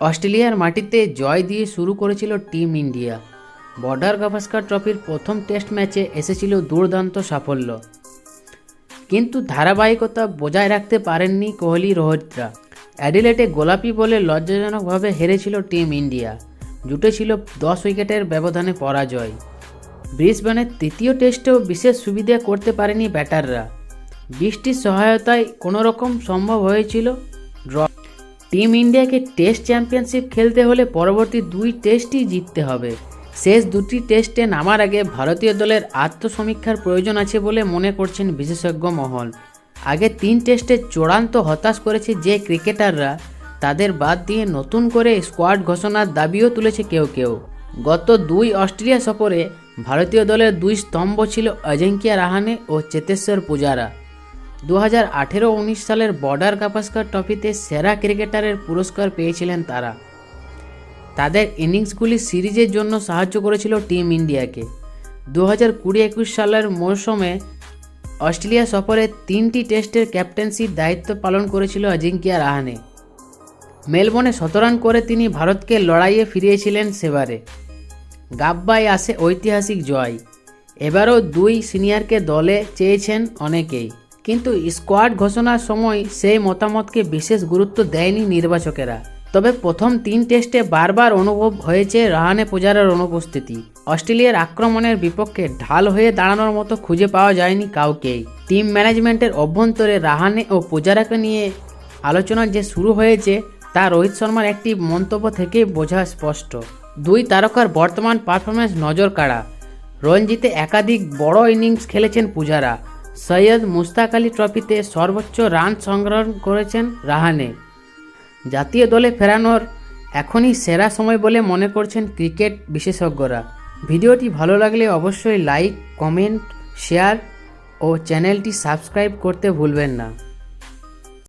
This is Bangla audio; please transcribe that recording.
অস্ট্রেলিয়ার মাটিতে জয় দিয়ে শুরু করেছিল টিম ইন্ডিয়া। বর্ডার গাভাস্কার ট্রফির প্রথম টেস্ট ম্যাচে এসেছিল দুর্দান্ত সাফল্য। কিন্তু ধারাবাহিকতা বজায় রাখতে পারেননি কোহলি, রোহিতরা। অ্যাডিলেটে গোলাপি বলে লজ্জাজনকভাবে হেরেছিল টিম ইন্ডিয়া। জুটেছিল দশ উইকেটের ব্যবধানে পরাজয়। ব্রিসবেনের তৃতীয় টেস্টেও বিশেষ সুবিধা করতে পারেনি ব্যাটাররা। বৃষ্টির সহায়তায় কোনোরকম সম্ভব হয়েছিল? টিম ইন্ডিয়াকে টেস্ট চ্যাম্পিয়নশিপ খেলতে হলে পরবর্তী দুই টেস্টই জিততে হবে। শেষ দুটি টেস্টে নামার আগে ভারতীয় দলের আত্মসমীক্ষার প্রয়োজন আছে বলে মনে করছেন বিশেষজ্ঞ মহল। আগে তিন টেস্টে চূড়ান্ত হতাশ করেছে যে ক্রিকেটাররা, তাদের বাদ দিয়ে নতুন করে স্কোয়াড ঘোষণার দাবিও তুলেছে কেউ কেউ। গত দুই অস্ট্রেলিয়া সফরে ভারতীয় দলের দুই স্তম্ভ ছিল অজিঙ্ক্য রাহানে ও চেতেশ্বর পূজারা। দু হাজার আঠেরো উনিশ সালের বর্ডার গাভাস্কার ট্রফিতে সেরা ক্রিকেটারের পুরস্কার পেয়েছিলেন তারা। তাদের ইনিংসগুলি সিরিজের জন্য সাহায্য করেছিল টিম ইন্ডিয়াকে। দু হাজার কুড়ি একুশ সালের মরশুমে অস্ট্রেলিয়া সফরে তিনটি টেস্টের ক্যাপ্টেন্সির দায়িত্ব পালন করেছিল অজিঙ্কিয়া রাহানে। মেলবোর্নে শতরান করে তিনি ভারতকে লড়াইয়ে ফিরিয়েছিলেন সেবারে। গাব্বায় আসে ঐতিহাসিক জয়। এবারও দুই সিনিয়রকে দলে চেয়েছেন অনেকেই। কিন্তু স্কোয়াড ঘোষণার সময় সেই মতামতকে বিশেষ গুরুত্ব দেয়নি নির্বাচকেরা। তবে প্রথম তিন টেস্টে বারবার অনুভব হয়েছে রাহানে পূজারার অনুপস্থিতি। অস্ট্রেলিয়ার আক্রমণের বিপক্ষে ঢাল হয়ে দাঁড়ানোর মতো খুঁজে পাওয়া যায়নি কাউকেই। টিম ম্যানেজমেন্টের অভ্যন্তরে রাহানে ও পূজারাকে নিয়ে আলোচনা যে শুরু হয়েছে, তা রোহিত শর্মার একটি মন্তব্য থেকেই বোঝা স্পষ্ট। দুই তারকার বর্তমান পারফরমেন্স নজর কাড়া। রঞ্জিতে একাধিক বড় ইনিংস খেলেছেন পূজারা। সৈয়দ মুস্তাক আলী ট্রফিতে সর্বোচ্চ রান সংগ্রহ করেছেন রাহানে। জাতীয় দলে ফেরানোর এখনই সেরা সময় বলে মনে করছেন ক্রিকেট বিশেষজ্ঞরা। ভিডিওটি ভালো লাগলে অবশ্যই লাইক, কমেন্ট, শেয়ার ও চ্যানেলটি সাবস্ক্রাইব করতে ভুলবেন না।